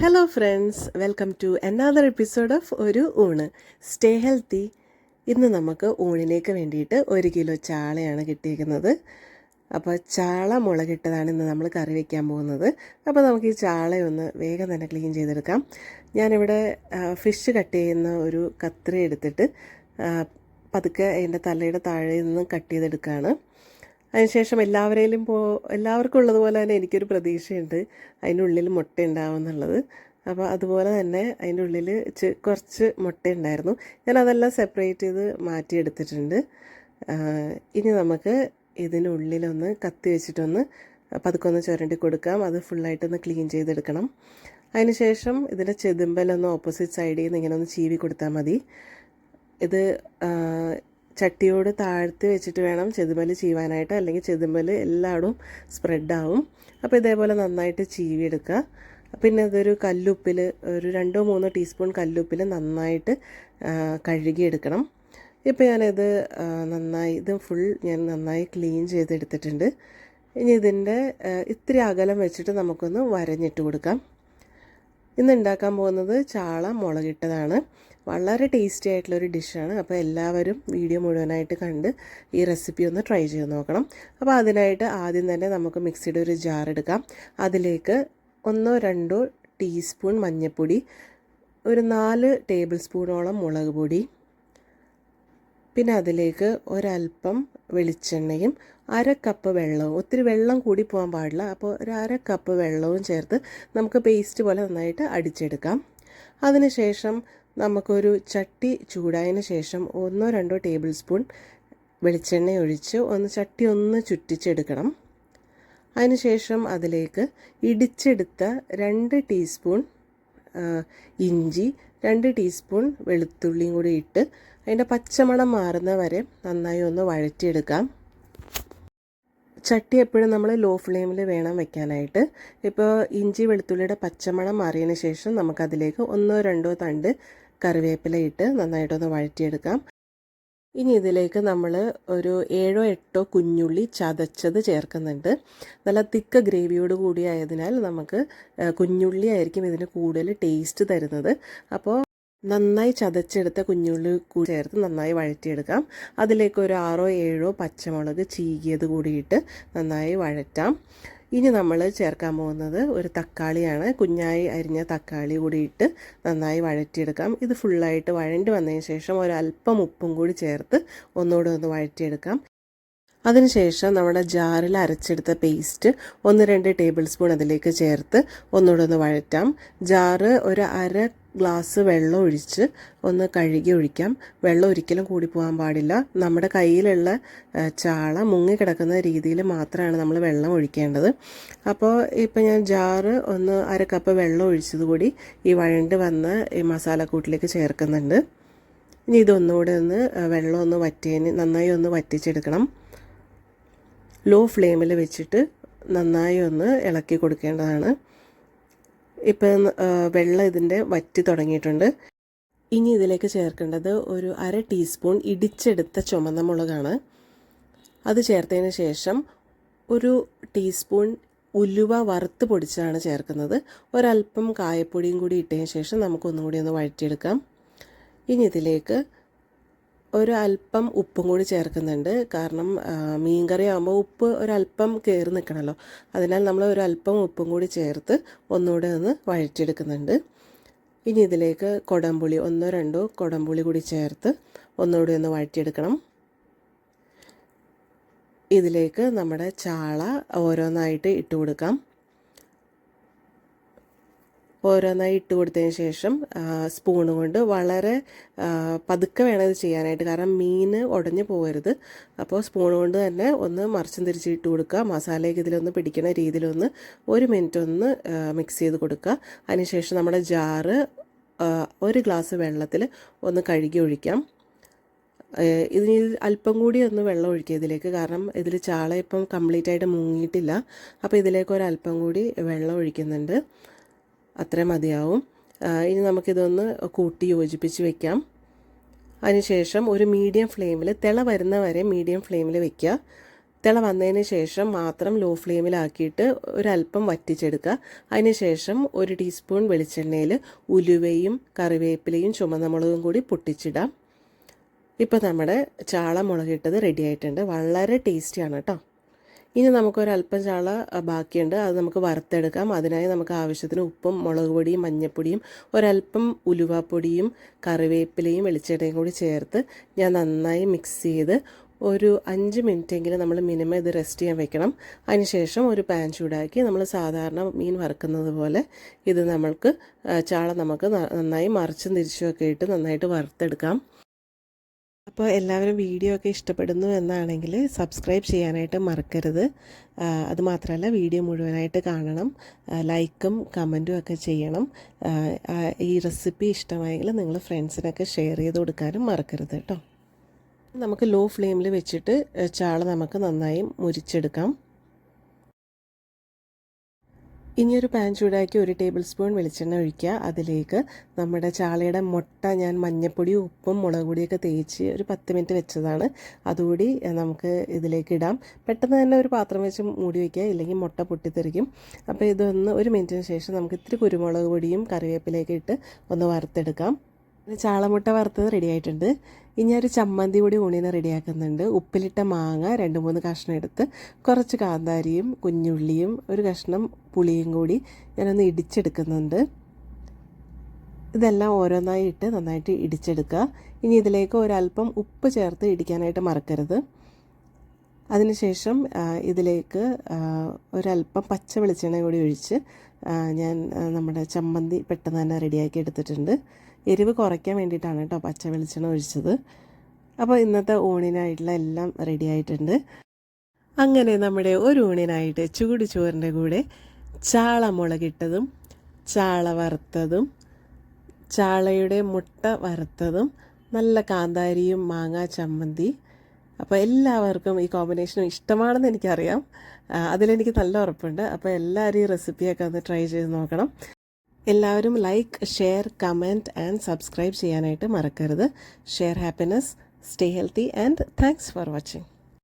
Hello friends welcome to another episode of ഒരു ഊണ്. Stay healthy ഇന്ന് നമുക്ക് ഊണിലേക്ക് വേണ്ടിയിട്ട് ഒരു കിലോ ചാളയാണ് കിട്ടിയിരിക്കുന്നത്. അപ്പോൾ ചാള മുളകിട്ടതാണ് ഇന്ന് നമ്മൾ കറി വയ്ക്കാൻ പോകുന്നത്. അപ്പോൾ നമുക്ക് ഈ ചാളയൊന്ന് വേഗം തന്നെ ക്ലീൻ ചെയ്തെടുക്കാം. ഞാനിവിടെ ഫിഷ് കട്ട് ചെയ്യുന്ന ഒരു കത്രി എടുത്തിട്ട് പതുക്കെ അതിന്റെ തലയുടെ താഴെ നിന്ന് കട്ട് ചെയ്തെടുക്കുകയാണ്. അതിനുശേഷം എല്ലാവരെയും പോ എല്ലാവർക്കും ഉള്ളതുപോലെ തന്നെ എനിക്കൊരു പ്രതീക്ഷയുണ്ട്. അതിന്റെ ഉള്ളിൽ മുട്ട ഉണ്ടാവും എന്നുള്ളത് അപ്പോൾ അതുപോലെ തന്നെ അതിന്റെ ഉള്ളിൽ കുറച്ച് മുട്ട ഉണ്ടായിരുന്നു ഞാൻ അതെല്ലാം സെപ്പറേറ്റ് ചെയ്ത് മാറ്റിയെടുത്തിട്ടുണ്ട്. ഇനി നമുക്ക് ഇതിനുള്ളിലൊന്ന് കത്തി വെച്ചിട്ടൊന്ന് പതുക്കൊന്ന് ചുരണ്ടി കൊടുക്കാം. അത് ഫുള്ളായിട്ടൊന്ന് ക്ലീൻ ചെയ്തെടുക്കണം. അതിനുശേഷം ഇതിന്റെ ചെതുമ്പലൊന്ന് ഓപ്പോസിറ്റ് സൈഡിൽ നിന്ന് ഇങ്ങനെ ഒന്ന് ചീവി കൊടുത്താൽ മതി. ഇത് ചട്ടിയോട് താഴ്ത്തി വെച്ചിട്ട് വേണം ചെതുമൽ ചീവാനായിട്ട്. അല്ലെങ്കിൽ ചെതുമൽ എല്ലായിടും സ്പ്രെഡാവും അപ്പോൾ ഇതേപോലെ നന്നായിട്ട് ചീവിയെടുക്കുക. പിന്നെ ഇതൊരു കല്ലുപ്പിൽ ഒരു രണ്ടോ മൂന്നോ ടീസ്പൂൺ കല്ലുപ്പിൽ നന്നായിട്ട് കഴുകിയെടുക്കണം. ഇപ്പോൾ ഞാനിത് നന്നായി ഇത് ഫുൾ ഞാൻ നന്നായി ക്ലീൻ ചെയ്തെടുത്തിട്ടുണ്ട്. ഇനി ഇതിന്റെ ഇത്തിരി അകലം വെച്ചിട്ട് നമുക്കൊന്ന് വരഞ്ഞിട്ട് കൊടുക്കാം. ഇന്ന് ഉണ്ടാക്കാൻ പോകുന്നത് ചാള മുളകിട്ടതാണ്. വളരെ ടേസ്റ്റി ആയിട്ടുള്ളൊരു ഡിഷാണ് അപ്പോൾ എല്ലാവരും വീഡിയോ മുഴുവനായിട്ട് കണ്ട് ഈ റെസിപ്പി ഒന്ന് ട്രൈ ചെയ്ത് നോക്കണം. അപ്പോൾ അതിനായിട്ട് ആദ്യം തന്നെ നമുക്ക് മിക്സിയുടെ ഒരു ജാർ എടുക്കാം. അതിലേക്ക് ഒന്നോ രണ്ടോ ടീസ്പൂൺ മഞ്ഞൾപ്പൊടി ഒരു നാല് ടേബിൾ സ്പൂണോളം മുളക് പൊടി പിന്നെ അതിലേക്ക് ഒരല്പം വെളിച്ചെണ്ണയും അര കപ്പ് വെള്ളവും. ഒത്തിരി വെള്ളം കൂടി പോകാൻ പാടില്ല. അപ്പോൾ ഒരു അര കപ്പ് വെള്ളവും ചേർത്ത് നമുക്ക് പേസ്റ്റ് പോലെ നന്നായിട്ട് അടിച്ചെടുക്കാം. അതിനുശേഷം നമുക്കൊരു ചട്ടി ചൂടായതിന് ശേഷം ഒന്നോ രണ്ടോ ടേബിൾ സ്പൂൺ വെളിച്ചെണ്ണ ഒഴിച്ച് ഒന്ന് ചട്ടി ഒന്ന് ചുറ്റിച്ചെടുക്കണം. അതിനുശേഷം അതിലേക്ക് ഇടിച്ചെടുത്ത രണ്ട് ടീസ്പൂൺ ഇഞ്ചി രണ്ട് ടീസ്പൂൺ വെളുത്തുള്ളിയും കൂടി ഇട്ട് അതിന്റെ പച്ചമണം മാറുന്ന വരെ നന്നായി ഒന്ന് വഴറ്റിയെടുക്കാം. ചട്ടി എപ്പോഴും നമ്മൾ ലോ ഫ്ലെയിമിൽ വേണം വെക്കാനായിട്ട്. ഇപ്പോൾ ഇഞ്ചി വെളുത്തുള്ളിയുടെ പച്ചമണം മാറിയതിന് ശേഷം നമുക്കതിലേക്ക് ഒന്നോ രണ്ടോ തണ്ട് കറിവേപ്പില ഇട്ട് നന്നായിട്ടൊന്ന് വഴറ്റിയെടുക്കാം. ഇനി ഇതിലേക്ക് നമ്മൾ ഒരു ഏഴോ എട്ടോ കുഞ്ഞുള്ളി ചതച്ചത് ചേർക്കുന്നുണ്ട്. നല്ല തിക്ക ഗ്രേവിയോട് കൂടി ആയതിനാൽ നമുക്ക് കുഞ്ഞുള്ളി ആയിരിക്കും ഇതിന് കൂടുതൽ ടേസ്റ്റ് തരുന്നത്. അപ്പോൾ നന്നായി ചതച്ചെടുത്ത കുഞ്ഞുള്ളി കൂടി ചേർത്ത് നന്നായി വഴറ്റിയെടുക്കാം. അതിലേക്ക് ഒരു ആറോ ഏഴോ പച്ചമുളക് ചീകിയത് കൂടിയിട്ട് നന്നായി വഴറ്റാം. ഇനി നമ്മൾ ചേർക്കാൻ പോകുന്നത് ഒരു തക്കാളിയാണ്. കുഞ്ഞായി അരിഞ്ഞ തക്കാളി കൂടി ഇട്ട് നന്നായി വഴറ്റിയെടുക്കാം. ഇത് ഫുള്ളായിട്ട് വഴണ്ടി വന്നതിന് ശേഷം ഒരല്പം ഉപ്പും കൂടി ചേർത്ത് ഒന്നുകൂടെ ഒന്ന് വഴറ്റിയെടുക്കാം. അതിനുശേഷം നമ്മുടെ ജാറിൽ അരച്ചെടുത്ത പേസ്റ്റ് ഒന്ന് രണ്ട് ടേബിൾ സ്പൂൺ അതിലേക്ക് ചേർത്ത് ഒന്നുകൂടെ ഒന്ന് വഴറ്റാം. ജാറ് ഒരു അര ഗ്ലാസ് വെള്ളം ഒഴിച്ച് ഒന്ന് കഴുകി ഒഴിക്കാം. വെള്ളം ഒരിക്കലും കൂടി പോകാൻ പാടില്ല. നമ്മുടെ കയ്യിലുള്ള ചാള മുങ്ങിക്കിടക്കുന്ന രീതിയിൽ മാത്രമാണ് നമ്മൾ വെള്ളം ഒഴിക്കേണ്ടത്. അപ്പോൾ ഇപ്പോൾ ഞാൻ ജാറ് ഒന്ന് അര കപ്പ് വെള്ളം ഒഴിച്ചത് കൂടി ഈ വഴണ്ട് വന്ന് ഈ മസാലക്കൂട്ടിലേക്ക് ചേർക്കുന്നുണ്ട്. ഇനി ഇതൊന്നുകൂടെ ഒന്ന് വെള്ളം ഒന്ന് വറ്റിയതിന് നന്നായി ഒന്ന് വറ്റിച്ചെടുക്കണം. ലോ ഫ്ലെയിമിൽ വെച്ചിട്ട് നന്നായി ഒന്ന് ഇളക്കി കൊടുക്കേണ്ടതാണ്. ഇപ്പം വെള്ളം ഇതിന്റെ വറ്റി തുടങ്ങിയിട്ടുണ്ട്. ഇനി ഇതിലേക്ക് ചേർക്കേണ്ടത് ഒരു അര ടീസ്പൂൺ ഇടിച്ചെടുത്ത ചുമന്ന മുളകാണ്. അത് ചേർത്തതിന് ശേഷം ഒരു ടീസ്പൂൺ ഉലുവ വറുത്ത് പൊടിച്ചാണ് ചേർക്കുന്നത്. ഒരല്പം കായപ്പൊടിയും കൂടി ഇട്ടതിന് ശേഷം നമുക്കൊന്നും കൂടി ഒന്ന് വഴറ്റിയെടുക്കാം. ഇനി ഇതിലേക്ക് ഒരു അല്പം ഉപ്പും കൂടി ചേർക്കുന്നുണ്ട്. കാരണം മീൻകറി ആകുമ്പോൾ ഉപ്പ് ഒരല്പം കയറി നിൽക്കണമല്ലോ അതിനാൽ നമ്മൾ ഒരു അല്പം ഉപ്പും കൂടി ചേർത്ത് ഒന്നുകൂടെ ഒന്ന് വഴറ്റിയെടുക്കുന്നുണ്ട്. ഇനി ഇതിലേക്ക് കൊടംപുളി ഒന്നോ രണ്ടോ കൊടംപുളി കൂടി ചേർത്ത് ഒന്നുകൂടി ഒന്ന് വഴറ്റിയെടുക്കണം. ഇതിലേക്ക് നമ്മുടെ ചാള ഓരോന്നായിട്ട് ഇട്ട് കൊടുക്കാം. ഓരോന്നായി ഇട്ട് കൊടുത്തതിന് ശേഷം സ്പൂൺ കൊണ്ട് വളരെ പതുക്കെ വേണം ഇത് ചെയ്യാനായിട്ട്. കാരണം മീൻ ഉടഞ്ഞു പോകരുത്. അപ്പോൾ സ്പൂൺ കൊണ്ട് തന്നെ ഒന്ന് മറിച്ചും തിരിച്ച് ഇട്ട് കൊടുക്കുക. മസാലയൊക്കെ ഇതിലൊന്ന് പിടിക്കുന്ന രീതിയിലൊന്ന് ഒരു മിനിറ്റ് ഒന്ന് മിക്സ് ചെയ്ത് കൊടുക്കുക. അതിനുശേഷം നമ്മുടെ ജാറ് ഒരു ഗ്ലാസ് വെള്ളത്തിൽ ഒന്ന് കഴുകി ഒഴിക്കാം. ഇതിന് അല്പം കൂടി ഒന്ന് വെള്ളം ഒഴിക്കുക ഇതിലേക്ക്. കാരണം ഇതിൽ ചാള ഇപ്പം കംപ്ലീറ്റ് ആയിട്ട് മുങ്ങിയിട്ടില്ല. അപ്പോൾ ഇതിലേക്ക് ഒരു അല്പം കൂടി വെള്ളം ഒഴിക്കുന്നുണ്ട്. അത്രയും മതിയാവും. ഇനി നമുക്കിതൊന്ന് കൂട്ടി യോജിപ്പിച്ച് വെക്കാം. അതിനുശേഷം ഒരു മീഡിയം ഫ്ലെയിമിൽ തിള വരുന്ന വരെ മീഡിയം ഫ്ലെയിമിൽ വെക്കുക. തിള വന്നതിന് ശേഷം മാത്രം ലോ ഫ്ലെയിമിലാക്കിയിട്ട് ഒരല്പം വറ്റിച്ചെടുക്കുക. അതിനുശേഷം ഒരു ടീസ്പൂൺ വെളിച്ചെണ്ണയിൽ ഉലുവയും കറിവേപ്പിലയും ചുമന്ന മുളകും കൂടി പൊട്ടിച്ചിടാം. ഇപ്പോൾ നമ്മുടെ ചാള മുളകിട്ടത് റെഡി ആയിട്ടുണ്ട്. വളരെ ടേസ്റ്റിയാണ് കേട്ടോ ഇനി നമുക്കൊരല്പം ചാള ബാക്കിയുണ്ട്. അത് നമുക്ക് വറുത്തെടുക്കാം. അതിനായി നമുക്ക് ആവശ്യത്തിന് ഉപ്പും മുളക് പൊടിയും മഞ്ഞൾപ്പൊടിയും ഒരല്പം ഉലുവാപ്പൊടിയും കറിവേപ്പിലയും വെളിച്ചെണ്ണയും കൂടി ചേർത്ത് ഞാൻ നന്നായി മിക്സ് ചെയ്ത് ഒരു അഞ്ച് മിനിറ്റെങ്കിലും നമ്മൾ മിനിമം ഇത് റെസ്റ്റ് ചെയ്യാൻ വെക്കണം. അതിനുശേഷം ഒരു പാൻ ചൂടാക്കി നമ്മൾ സാധാരണ മീൻ വറുക്കുന്നത് പോലെ ഇത് നമ്മൾക്ക് ചാള നമുക്ക് നന്നായി മറിച്ചും തിരിച്ചും ഒക്കെ ഇട്ട് നന്നായിട്ട് വറുത്തെടുക്കാം. അപ്പോൾ എല്ലാവരും വീഡിയോ ഒക്കെ ഇഷ്ടപ്പെടുന്നു എന്നാണെങ്കിൽ സബ്സ്ക്രൈബ് ചെയ്യാനായിട്ട് മറക്കരുത്. അതുമാത്രമല്ല വീഡിയോ മുഴുവനായിട്ട് കാണണം. ലൈക്കും കമന്റും ഒക്കെ ചെയ്യണം. ഈ റെസിപ്പി ഇഷ്ടമായെങ്കിൽ നിങ്ങൾ ഫ്രണ്ട്സിനൊക്കെ ഷെയർ ചെയ്ത് കൊടുക്കാനും മറക്കരുത് കേട്ടോ. നമുക്ക് ലോ ഫ്ലെയിമിൽ വെച്ചിട്ട് ചാള നമുക്ക് നന്നായി മുരിച്ചെടുക്കാം. ഇനിയൊരു പാൻ ചൂടാക്കി ഒരു ടേബിൾ സ്പൂൺ വെളിച്ചെണ്ണ ഒഴിക്കുക. അതിലേക്ക് നമ്മുടെ ചാളയുടെ മുട്ട ഞാൻ മഞ്ഞപ്പൊടിയും ഉപ്പും മുളക് പൊടിയൊക്കെ തേച്ച് ഒരു പത്ത് മിനിറ്റ് വെച്ചതാണ്. അതുകൂടി നമുക്ക് ഇതിലേക്ക് ഇടാം. പെട്ടെന്ന് തന്നെ ഒരു പാത്രം വെച്ച് മൂടി വയ്ക്കുക ഇല്ലെങ്കിൽ മുട്ട പൊട്ടിത്തെറിക്കും. അപ്പോൾ ഇതൊന്ന് ഒരു മിനിറ്റിന് ശേഷം നമുക്ക് ഇത്തിരി കുരുമുളക് പൊടിയും കറിവേപ്പിലേക്ക് ഇട്ട് ഒന്ന് വറുത്തെടുക്കാം. ചാളമുട്ട വറുത്തത് റെഡി ആയിട്ടുണ്ട്. ഇനി ഒരു ചമ്മന്തി കൂടി ഊണിന് റെഡിയാക്കുന്നുണ്ട് ഉപ്പിലിട്ട മാങ്ങ രണ്ട് മൂന്ന് കഷ്ണം എടുത്ത് കുറച്ച് കാന്താരിയും കുഞ്ഞുള്ളിയും ഒരു കഷ്ണം പുളിയും കൂടി ഞാനൊന്ന് ഇടിച്ചെടുക്കുന്നുണ്ട്. ഇതെല്ലാം ഓരോന്നായി ഇട്ട് നന്നായിട്ട് ഇടിച്ചെടുക്കുക. ഇനി ഇതിലേക്ക് ഒരല്പം ഉപ്പ് ചേർത്ത് ഇടിക്കാനായിട്ട് മറക്കരുത്. അതിനുശേഷം ഇതിലേക്ക് ഒരല്പം പച്ച വെളിച്ചെണ്ണ കൂടി ഒഴിച്ച് ഞാൻ നമ്മുടെ ചമ്മന്തി പെട്ടെന്ന് തന്നെ റെഡിയാക്കി എടുത്തിട്ടുണ്ട്. എരിവ് കുറയ്ക്കാൻ വേണ്ടിയിട്ടാണ് കേട്ടോ പച്ച വെളിച്ചെണ്ണ ഒഴിച്ചത്. അപ്പോൾ ഇന്നത്തെ ഊണിനായിട്ടുള്ള എല്ലാം റെഡി ആയിട്ടുണ്ട്. അങ്ങനെ നമ്മുടെ ഒരു ഊണിനായിട്ട് ചൂട് ചോറിന്റെ കൂടെ ചാള മുളകിട്ടതും ചാള വറുത്തതും ചാളയുടെ മുട്ട വറുത്തതും നല്ല കാന്താരിയും മാങ്ങ ചമ്മന്തി. അപ്പോൾ എല്ലാവർക്കും ഈ കോമ്പിനേഷൻ ഇഷ്ടമാണെന്ന് എനിക്കറിയാം. അതിലെനിക്ക് നല്ല ഉറപ്പുണ്ട്. അപ്പോൾ എല്ലാവരും ഈ റെസിപ്പിയൊക്കെ ഒന്ന് ട്രൈ ചെയ്ത് നോക്കണം. എല്ലാവരും like share comment and subscribe ചെയ്യാനായിട്ട് മറക്കരുത്. Share happiness stay healthy and thanks for watching